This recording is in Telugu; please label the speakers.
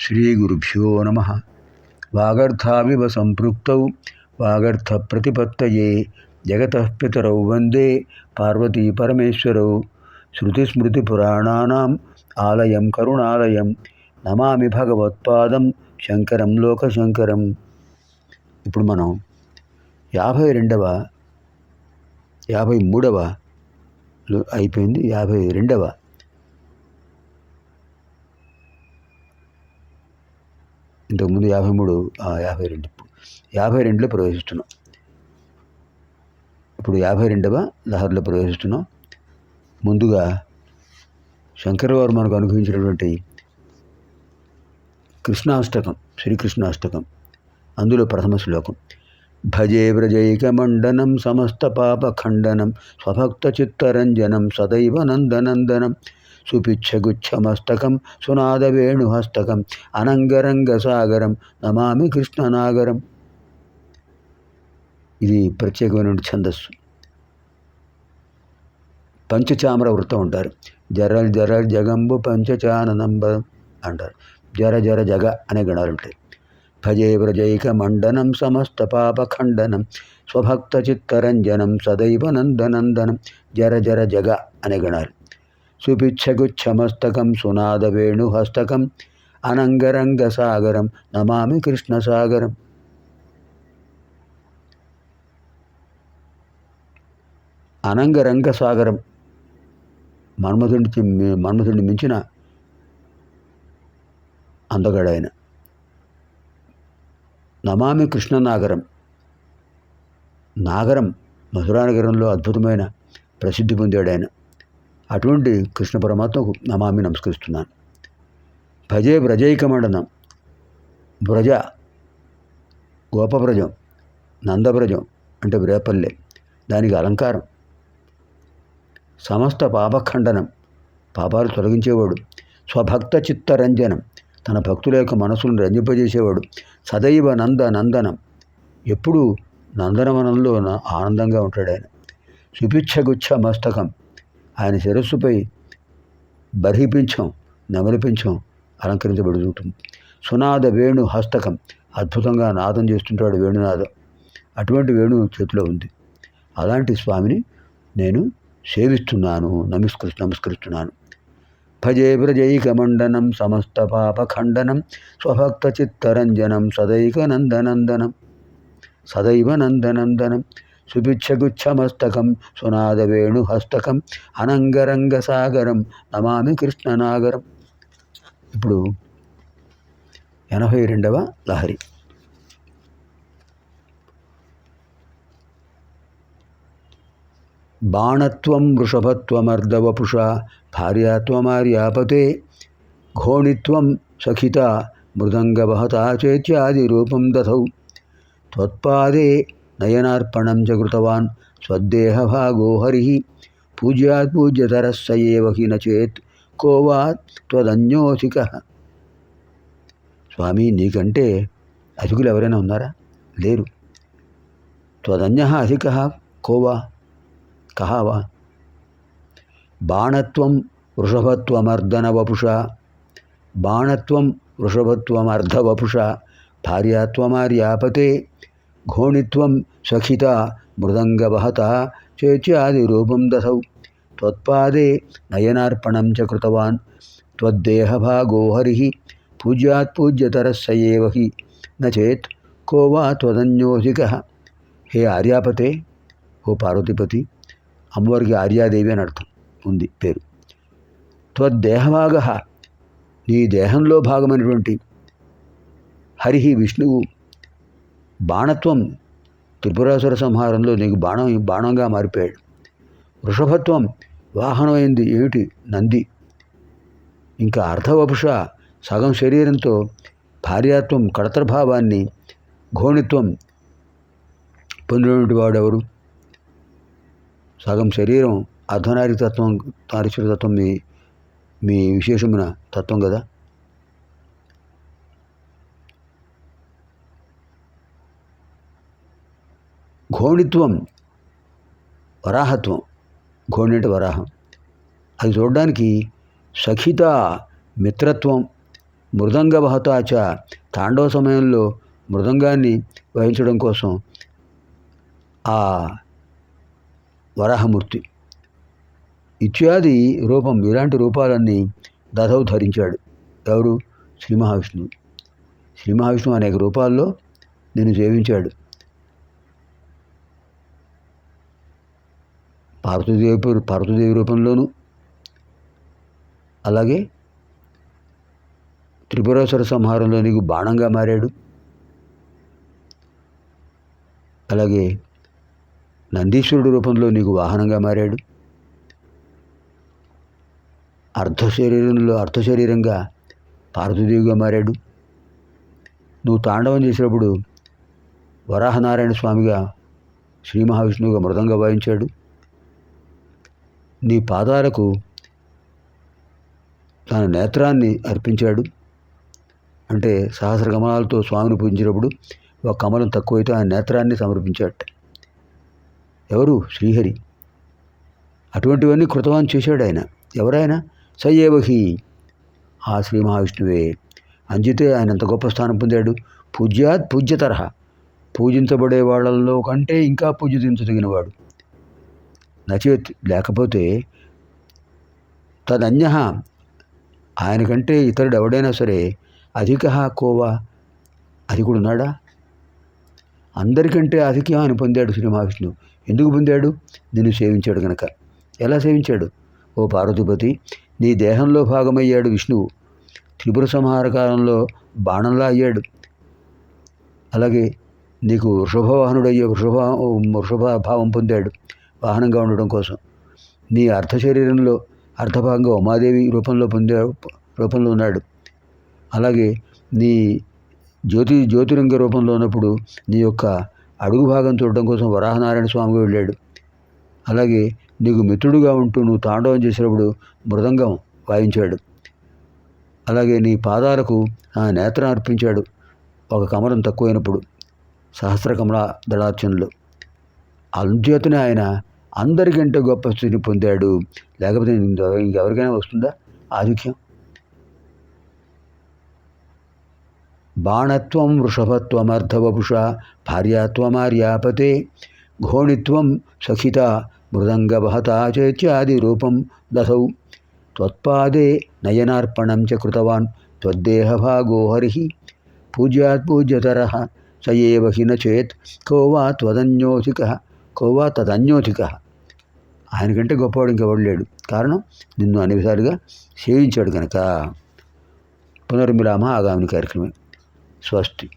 Speaker 1: శ్రీగురుభ్యో నమ వాగర్థావివ సంపృక్తౌ వాగర్థప్రతిపత్తయే జగతః పితరౌ వందే పార్వతీ పరమేశ్వరౌ శృతిస్మృతిపురాణానాం ఆలయం కరుణాలయం నమామి భగవత్పాదం శంకరం లోకశంకరం ఇప్పుడు మనం యాభై రెండవ యాభై మూడవ అయిపోయింది. యాభై రెండవ ఇంతకుముందు యాభై మూడు యాభై రెండు. ఇప్పుడు యాభై రెండులో ప్రవేశిస్తున్నాం. ఇప్పుడు యాభై రెండవ లహర్లో ప్రవేశిస్తున్నాం. ముందుగా శంకర వారు మనకు అనుగ్రహించినటువంటి కృష్ణాష్టకం శ్రీకృష్ణాష్టకం అందులో ప్రథమ శ్లోకం. భజే వ్రజైకమండనం సమస్త పాపఖండనం స్వభక్త చిత్తరంజనం సదైవ నందనందనం సుపిచ్చగుచ్చమస్తకం సునాదవేణుహస్తకం అనంగరంగసాగరం నమామి కృష్ణనాగరం ఇది ప్రత్యేకమైన ఛందస్సు. పంచచామర వృత్తం ఉంటారు జరల్ జరల్ జగంబు పంచచానంబ అంటారు. జర జర జగ అనే గణాలు ఉంటాయి. భజే వ్రజైక మండనం సమస్త పాపఖండనం స్వభక్త చిత్తరంజనం సదైవ నందనందనం జర జర జగ అనే గణాలు. సుపిచ్చగుచ్చమస్తకం సునాద వేణుహస్తకం అనంగరంగ సాగరం నమామి కృష్ణసాగరం అనంగరంగ సాగరం మన్మధుడికి మన్మధుడిని మించిన అందగాడైన నమామి కృష్ణనాగరం నాగరం మధురానగరంలో అద్భుతమైన ప్రసిద్ధి పొందాడు ఆయన అటువంటి కృష్ణ పరమాత్మకు నమామి నమస్కరిస్తున్నాను. భజే వ్రజైకమండనం వ్రజ గోపవ్రజం నందవ్రజం అంటే వ్రేపల్లె దానికి అలంకారం. సమస్త పాపఖండనం పాపాలు తొలగించేవాడు స్వభక్త చిత్తరంజనం తన భక్తుల యొక్క మనసులను రంజింపజేసేవాడు సదైవ నంద నందనం. ఎప్పుడూ నందనవనంలో ఆనందంగా ఉంటాడు ఆయన. సుపిచ్చగుచ్చ మస్తకం. ఆయన శిరస్సుపై బర్హిపించం నెమలిపించం అలంకరించబడి ఉంటుంది సునాద వేణు హస్తకం అద్భుతంగా నాదం చేస్తుంటాడు వేణునాదం అటువంటి వేణు చేతిలో ఉంది. అలాంటి స్వామిని నేను సేవిస్తున్నాను నమస్కరి నమస్కరిస్తున్నాను. భజే వ్రజైకమండనం సమస్త పాపఖండనం స్వభక్త చిత్తరంజనం సదైక నందనందనం సదైవ నందనందనం సుభిక్షగుచ్చమస్తకం సునాద వేణుహస్తకం అనంగరంగ సాగరం నమామి కృష్ణనాగరం ఇప్పుడు ఎనభై రెండవ లహరి। బాణత్వం వృషభత్వమర్ధవపుష భార్యాత్వమార్యాపతే ఘోణిత్వం సఖిత మృదంగవహతా చేత్యాది రూపం దథౌ త్వత్పాదే నయనార్పణం చ కృతవాన్ స్వదేహభాగో హరి పూజ్యాత్ పూజ్యతరస్స ఏవ హి నచేత్ కోవా త్వదన్యోసిక స్వామి నీకంటే అధికులు ఎవరైనా ఉన్నారా? లేరు। త్వదన్య అధిక కోవా కహావా బాణత్వం వృషభత్వమర్దన వపుష బాణత్వం వృషభత్వమర్ధవపుష భార్యాత్వమార్యాపతే ఘోణిత్వం సఖిత మృదంగవహత చేత్యాది రూపం దశౌ త్వత్పాదే నయనార్పణం చ కృతవాన్ త్వద్దేహభాగో హరి పూజ్యాత్ పూజ్యతరస్స ఏవ హి నచేత్ కో వా త్వదన్యోసిక హే ఆర్యాపతే ఓ పార్వతీపతి అమ్మవారికి ఆర్యాదేవి అని అర్థం ఉంది పేరు త్వద్దేహభాగ నీ దేహంలో భాగమైనటువంటి హరి విష్ణువు బాణత్వం త్రిపురాసుర సంహారంలో నీకు బాణం బాణంగా మారిపోయాడు. వృషభత్వం వాహనమైంది ఏమిటి? నంది. ఇంకా అర్ధవపుష సగం శరీరంతో భార్యాత్వం కడతర్భావాన్ని ఘోణిత్వం పొందినటువంటి వాడెవరు? సగం శరీరం అర్ధనారి తత్వం నారీశ్వర తత్వం మీ మీ విశేషమైన తత్వం కదా? ఘోణిత్వం వరాహత్వం ఘోణి అంటే వరాహం. అది చూడడానికి సఖిత మిత్రత్వం మృదంగ బహతాచ తాండవ సమయంలో మృదంగాన్ని వహించడం కోసం ఆ వరాహమూర్తి. ఇత్యాది రూపం ఇలాంటి రూపాలన్నీ దధవు ధరించాడు. ఎవరు? శ్రీ మహావిష్ణువు. శ్రీ మహావిష్ణువు అనేక రూపాల్లో నేను సేవించాడు. పార్వతీదేవి పార్వతీదేవి రూపంలోను. అలాగే త్రిపురేశ్వర సంహారంలో నీకు బాణంగా మారాడు. అలాగే నందీశ్వరుడు రూపంలో నీకు వాహనంగా మారాడు. అర్ధ శరీరంలో అర్ధ శరీరంగా పార్వతీదేవిగా మారాడు. నువ్వు తాండవం చేసినప్పుడు వరాహనారాయణ స్వామిగా శ్రీ మహావిష్ణువుగా మృదంగా వాయించాడు. నీ పాదాలకు తన నేత్రాన్ని అర్పించాడు. అంటే సహస్ర కమలాలతో స్వామిని పూజించినప్పుడు ఒక కమలం తక్కువైతే ఆ నేత్రాన్ని సమర్పించాడు ఎవరు? శ్రీహరి. అటువంటివన్నీ కృతవాన్ చేశాడు ఆయన. ఎవరైనా సయ్యేవహి. ఆ శ్రీ మహావిష్ణువే. అంజితే ఆయన అంత గొప్ప స్థానం పొందాడు. పూజ్యాత్ పూజ్యతరహ. పూజించబడే వాళ్ళల్లో కంటే ఇంకా పూజించదగినవాడు నచేత్ లేకపోతే తదన్య ఆయనకంటే ఇతరుడు ఎవడైనా సరే అధిక కోవా? కూడా ఉన్నాడా? అందరికంటే అధిక ఆయన పొందాడు శ్రీ మహావిష్ణువు. ఎందుకు పొందాడు? నిన్ను సేవించాడు గనక. ఎలా సేవించాడు? ఓ పార్వతిపతి నీ దేహంలో భాగమయ్యాడు విష్ణువు. త్రిపుర సంహార కాలంలో బాణంలా అయ్యాడు. అలాగే నీకు వృషభవాహనుడయ్యే వృషభ వృషభ భావం పొందాడు. వాహనంగా ఉండడం కోసం. నీ అర్ధ శరీరంలో అర్ధభాగంగా ఉమాదేవి రూపంలో పొందే రూపంలో ఉన్నాడు. అలాగే నీ జ్యోతి జ్యోతిరంగ రూపంలో ఉన్నప్పుడు నీ యొక్క అడుగు భాగం చూడడం కోసం వరాహనారాయణ స్వామిగా వెళ్ళాడు. అలాగే నీకు మిత్రుడుగా ఉంటూ నువ్వు తాండవం చేసినప్పుడు మృదంగం వాయించాడు. అలాగే నీ పాదాలకు ఆ నేత్రం అర్పించాడు ఒక కమలం తక్కువైనప్పుడు. సహస్ర కమల దళార్చనలు. అంచేతనే ఆయన అందరికంటే గొప్ప స్థితిని పొందాడు. లేకపోతే ఇంకెవరికైనా వస్తుందా? ఆధిక్యం? బాణత్వం వృషభత్వమర్ధవపుష భార్యాత్వమార్యాపతే ఘోణిత్వం సఖిత మృదంగవహతాచేత్యాది రూపం దసౌ త్వత్పాదే నయనార్పణం చ కృతవాన్ త్వద్దేహభాగో హరి. పూజ్యాత్ పూజ్యతర స ఏవ హి న చేత్ కో వా త్వదన్యోధిక కొవ్వా తదన్యోధిక. ఆయనకంటే గొప్పవాడు ఇంకెవడు లేడు. కారణం నిన్ను అన్ని విధాలుగా సేవించాడు కనుక పునర్మిలామ ఆగామిని కార్యక్రమం. స్వస్తి.